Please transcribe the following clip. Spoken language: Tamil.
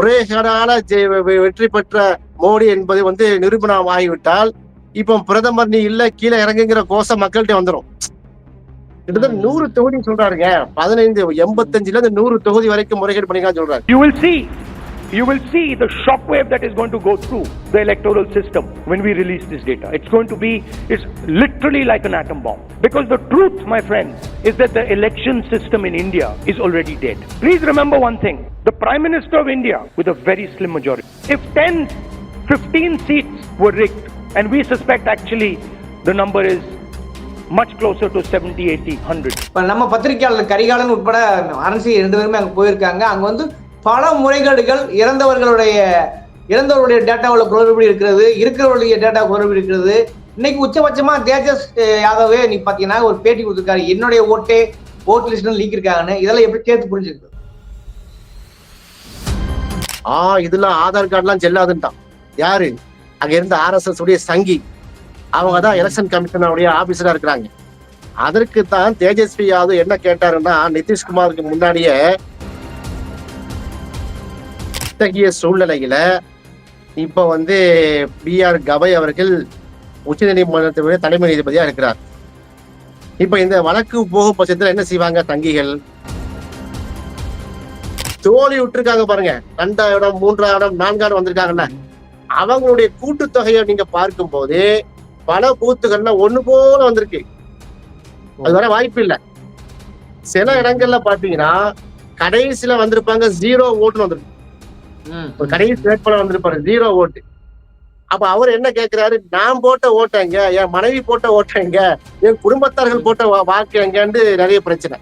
ஒரே வெ- வெற்றி பெற்ற மோடி என்பது வந்து நிரூபணம் ஆகிவிட்டால் இப்போ பிரதமர் நீ இல்ல கீழே இறங்குங்கிற கோஷம் மக்கள்கிட்ட வந்துரும் கிட்டத்தட்ட நூறு தொகுதி சொல்றாருங்க பதினைந்து எண்பத்தஞ்சுல இருந்து நூறு தொகுதி வரைக்கும் முறைகேடு பண்ணிக்கலாம் சொல்றாரு You will see, you will see the shockwave that is going to go through the electoral system when we release this data. It's going to be, it's literally like an atom bomb. Because the truth, my friends, is that the election system in India is already dead. Please remember one thing. The Prime Minister of India, with a very slim majority, if 10, 15 seats were rigged, and we suspect actually the number is much closer to 70, 80, 100. இப்ப நம்ம பத்திரிகையாளர் கரிகாலன் உட்பட அரசியல் ரெண்டு பேருமே அங்கே போயிருக்காங்க அங்கே வந்து பல முறைகேடுகள் இறந்தவர்களுடைய இறந்தவருடைய டேட்டாவில் குளறுபடி இருக்கிறது இருக்கிறவருடைய டேட்டா குளறுபடி இருக்கிறது இன்னைக்கு உச்சபட்சமா தேஜஸ் அஹ், யாதவே நீ பாத்தீங்கன்னா ஒரு பேட்டி கொடுத்திருக்காரு. என்னுடைய ஓட்டே ஓட் லிஸ்ட் லீக் இருக்காங்கன்னு. இதெல்லாம் எப்படி சேர்த்து புரிஞ்சுக்கிறது? ஆ இதெல்லாம் ஆதார் கார்டுலாம் செல்லாதுன்ட்டான். யாரு? அங்க இருந்த ஆர்எஸ்எஸ் உடைய சங்கி. அவங்க தான் எலெக்ஷன் கமிஷனருடைய ஆபீசரா இருக்கிறாங்க. அதற்கு தான் தேஜஸ்வி யாதவ் என்ன கேட்டாருன்னா நிதிஷ்குமாருக்கு முன்னாடியே இத்தகைய சூழ்நிலையில இப்ப வந்து பி ஆர் கவை அவர்கள் உச்சநீதிமன்றத்துடைய தலைமை நீதிபதியா இருக்கிறார். இப்ப இந்த வழக்கு போகும் பட்சத்துல என்ன செய்வாங்க தங்கிகள்? தோல்வி விட்டுருக்காங்க பாருங்க. ரெண்டாம் இடம் மூன்றாம் இடம் நான்காம் வந்திருக்காங்கல்ல. அவங்களுடைய கூட்டுத்தொகையை நீங்க பார்க்கும்போது பல பூத்துகள்ல ஒண்ணு போல வந்திருக்கு. அது வர வாய்ப்பு இல்ல. சில இடங்கள்ல பாத்தீங்கன்னா கடைசியில வந்திருப்பாங்க ஜீரோ ஓட்டுன்னு வந்திருக்கு. ஒரு கடைசி வேட்பாளர் வந்திருப்பாரு ஜீரோ ஓட்டு அப்ப அவர் என்ன கேக்குறாரு? நான் போட்ட ஓட்டங்க என் மனைவி போட்ட ஓட்டங்க என் குடும்பத்தார்கள் போட்ட வா- வாக்கு எங்கன்னு நிறைய பிரச்சனை.